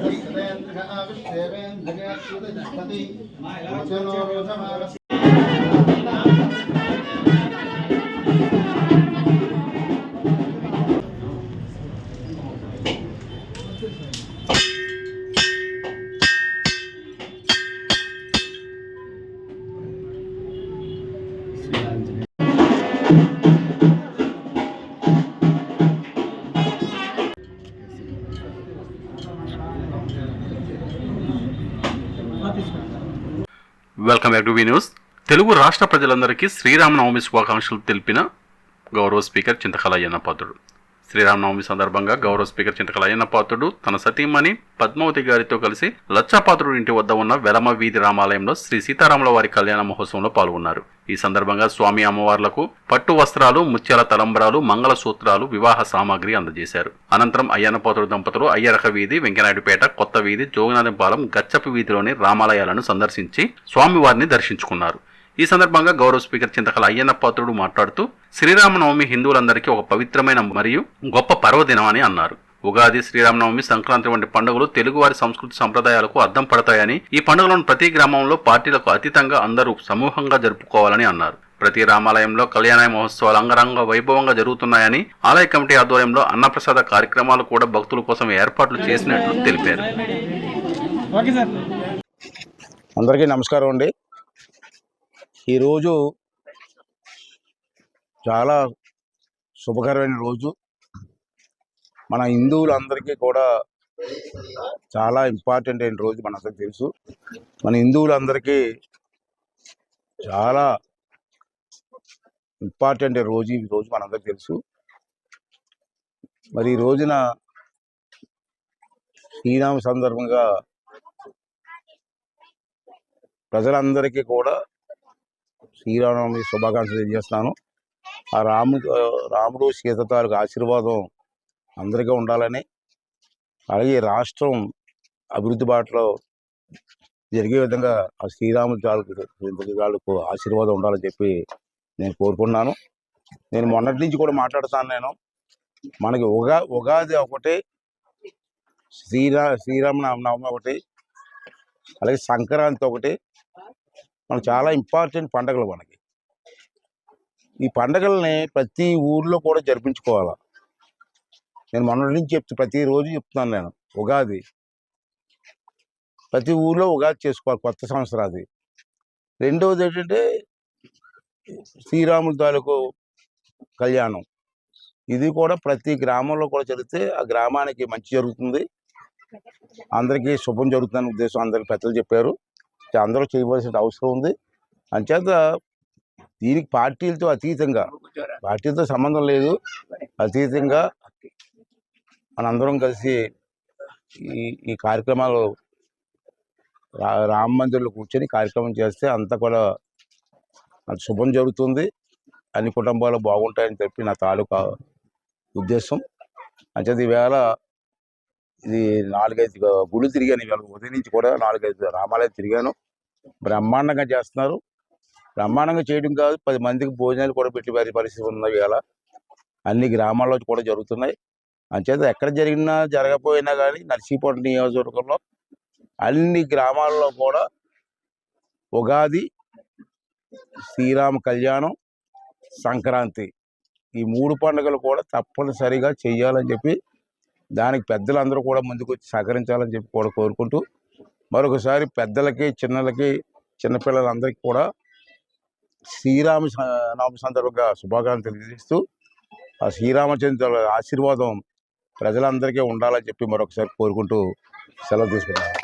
విశ్వేంద్రవిష్ణేంద్రజనో welcome back to V news Telugu రాష్ట్ర ప్రజలందరికీ శ్రీరామనవమి శుభాకాంక్షలు తెలిపిన గౌరవ స్పీకర్ చింతకళ పాత్రుడు శ్రీరామనవమి సందర్భంగా గౌరవ స్పీకర్ చింతకల అయ్యన్నపాత్రుడు తన సతీమణి పద్మావతి గారితో కలిసి లచ్చాపాత్రుడు ఇంటి వద్ద ఉన్న వెలమ వీధి రామాలయంలో శ్రీ సీతారాముల వారి కళ్యాణ మహోత్సవంలో పాల్గొన్నారు. ఈ సందర్భంగా స్వామి అమ్మవార్లకు పట్టు వస్త్రాలు ముత్యాల తలంబరాలు మంగళ సూత్రాలు వివాహ సామాగ్రి అందజేశారు. అనంతరం అయ్యన్నపాత్రుడు దంపతులు అయ్యరక వీధి వెంకనాయుడుపేట కొత్త వీధి జోగినాథపాలెం గచ్చపు వీధిలోని రామాలయాలను సందర్శించి స్వామివారిని దర్శించుకున్నారు. ఈ సందర్భంగా గౌరవ స్పీకర్ చింతకల అయ్యన్న పాత్రుడు మాట్లాడుతూ శ్రీరామనవమి హిందువులందరికీ ఒక పవిత్రమైన మరియు గొప్ప పర్వదినం అని అన్నారు. ఉగాది శ్రీరామనవమి సంక్రాంతి వంటి పండుగలు తెలుగువారి సంస్కృతి సంప్రదాయాలకు అద్దం పడతాయని ఈ పండుగలను ప్రతి గ్రామంలో పార్టీలకు అతీతంగా అందరూ సమూహంగా జరుపుకోవాలని అన్నారు. ప్రతి రామాలయంలో కళ్యాణ మహోత్సవాలు అంగరంగ వైభవంగా జరుగుతున్నాయని ఆలయ కమిటీ ఆధ్వర్యంలో అన్నప్రసాద కార్యక్రమాలు కూడా భక్తుల కోసం ఏర్పాట్లు చేసినట్లు తెలిపారు. అందరికీ నమస్కారం అండి. ఈరోజు చాలా శుభకరమైన రోజు. మన హిందువులందరికీ కూడా చాలా ఇంపార్టెంట్ అయిన రోజు మనందరికీ తెలుసు. మన హిందువులందరికీ చాలా ఇంపార్టెంట్ అయిన రోజు ఈ రోజు మనందరికీ తెలుసు. మరి ఈ రోజున శ్రీరామ సందర్భంగా ప్రజలందరికీ కూడా శ్రీరామనవమి శుభాకాంక్షలు తెలియజేస్తున్నాను. ఆ రాము రాముడు సీత తాలూకు ఆశీర్వాదం అందరికీ ఉండాలని అలాగే రాష్ట్రం అభివృద్ధి బాటలో జరిగే విధంగా ఆ శ్రీరాముడు తాలూకు తాలూకు ఆశీర్వాదం ఉండాలని చెప్పి నేను కోరుకున్నాను నేను మొన్నటి నుంచి కూడా మాట్లాడుతాను నేను. మనకి ఉగా ఉగాది ఒకటి శ్రీరా శ్రీరామ నవమి ఒకటి అలాగే సంక్రాంతి ఒకటి మనకు చాలా ఇంపార్టెంట్ పండగలు మనకి. ఈ పండగల్ని ప్రతి ఊర్లో కూడా జరిపించుకోవాలా? నేను మొన్నటి నుంచి చెప్తూ ప్రతిరోజు చెప్తున్నాను నేను ఉగాది. ప్రతి ఊర్లో ఉగాది చేసుకోవాలి కొత్త సంవత్సరాది. రెండవది ఏంటంటే శ్రీరాముల తాలూకు కళ్యాణం. ఇది కూడా ప్రతి గ్రామంలో కూడా జరిగితే ఆ గ్రామానికి మంచి జరుగుతుంది. అందరికీ శుభం జరుగుతుందని ఉద్దేశం అందరికి పెద్దలు చెప్పారు. అందరూ చేయవలసిన అవసరం ఉంది. అంచేత దీనికి పార్టీలతో అతీతంగా పార్టీలతో సంబంధం లేదు. అతీతంగా మనందరం కలిసి ఈ ఈ కార్యక్రమాలు రా రామ మందిర్లో కూర్చొని కార్యక్రమం చేస్తే అంతా కూడా శుభం జరుగుతుంది. అన్ని కుటుంబాలు బాగుంటాయని చెప్పి నా తాలూకా ఉద్దేశం. అంచేది ఈవేళ ఇది నాలుగైదు గుళ్ళు తిరిగాను ఇవాళ ఉదయం నుంచి కూడా నాలుగైదు రామాలయం తిరిగాను. బ్రహ్మాండంగా చేస్తున్నారు. బ్రహ్మాండంగా చేయడం కాదు పది మందికి భోజనాలు కూడా పెట్టి వారి పరిస్థితి ఉన్నాయి ఇవాళ. అన్ని గ్రామాల్లో కూడా జరుగుతున్నాయి. అంచేత ఎక్కడ జరిగినా జరగకపోయినా కానీ నర్సీపట్నం నియోజకవర్గంలో అన్ని గ్రామాల్లో కూడా ఉగాది శ్రీరామ కళ్యాణం సంక్రాంతి ఈ మూడు పండుగలు కూడా తప్పనిసరిగా చేయాలని చెప్పి దానికి పెద్దలందరూ కూడా ముందుకొచ్చి సహకరించాలని చెప్పి కూడా కోరుకుంటూ మరొకసారి పెద్దలకి చిన్నలకి చిన్నపిల్లలందరికీ కూడా శ్రీరామ నామ సందర్భంగా శుభాకాంక్షలు తెలియజేస్తూ ఆ శ్రీరామచంద్ర ఆశీర్వాదం ప్రజలందరికీ ఉండాలని చెప్పి మరొకసారి కోరుకుంటూ సెలవు తీసుకున్నాను